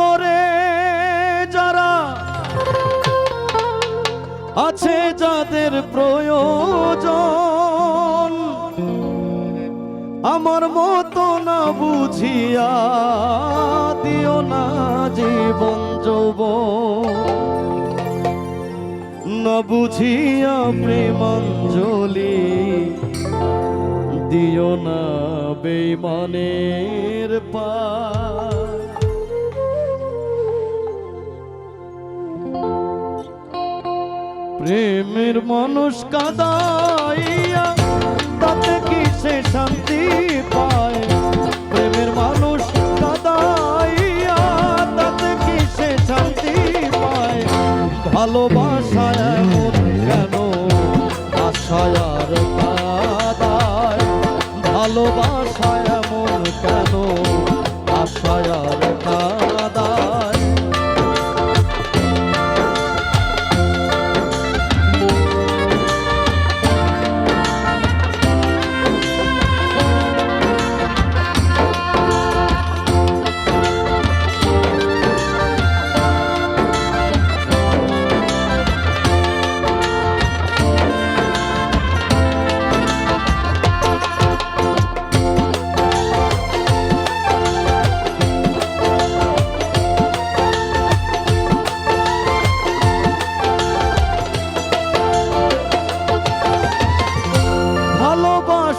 করে যারা আছে যাদের প্রয়োজন, আমার মতো না বুঝিয়া দিও না জীবন যৌবন। না বুঝিয়া প্রেমাঞ্জলি দিও না বেমানের পা প্রেমের মানুষ কাদাইয়া, তাতে কি সে শান্তি পায়? প্রেমের মানুষ কাদাইয়া, তাতে কি সে শান্তি পায়? ভালোবাসায় কেন আশায় আর কাদায়? ভালোবাসায় এমন কেন আশায় আর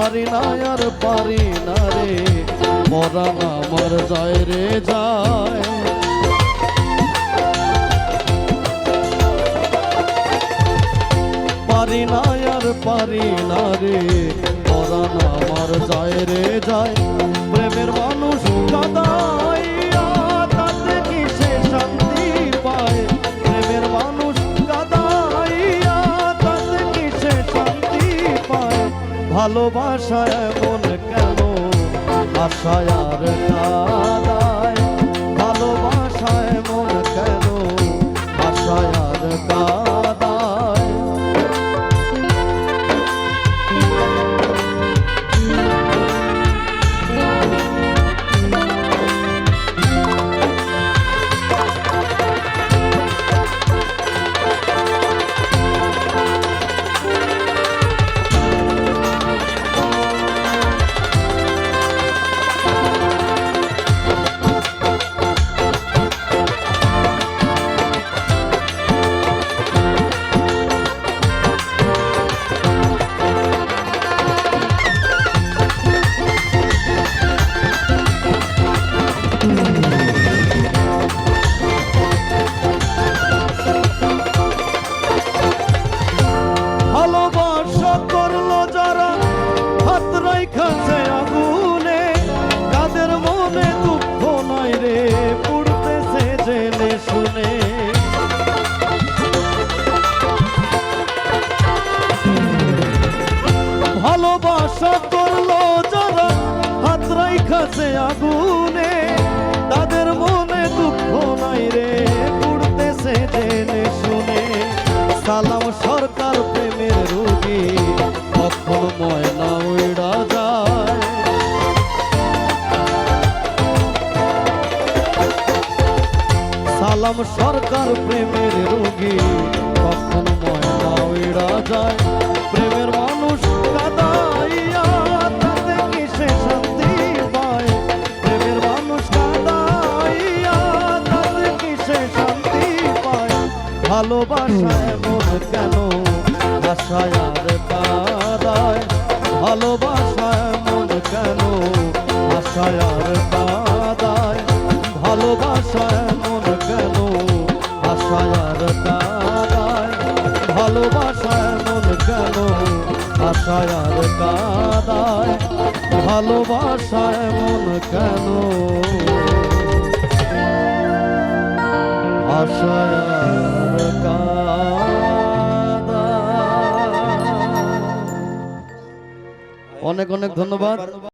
পারি না আর পারি না রে। মরান আমার যায় রে, যায়। পারি না আর পারি না রে। পরাণ আমার যায় রে, যায়। প্রেমের মানুষ কাদাইয়া ভালোবাসা মন কেন? আশায় আর ভালোবাসা করল যারা, হাত রাইখাছে আগুনে। তাদের মনে দুঃখ নাই রে পুড়তেছে জেনে শুনে। সালাম সরকার প্রেমের রোগী, কখন ময়না উড়া যায়। সালাম সরকার প্রেমের রোগী, কখন ময়না উড়া যায়। ভালোবাসা এমন কেন? আশায় আর কাদায় ভালোবাসা এমন কেন? আশায় আর কাদায় ভালোবাসা এমন কেন? আশায় আর কাদায় ভালোবাসা এমন কেন? আশায় আর কাদায় ভালোবাসা এমন কেন? অনেক অনেক ধন্যবাদ।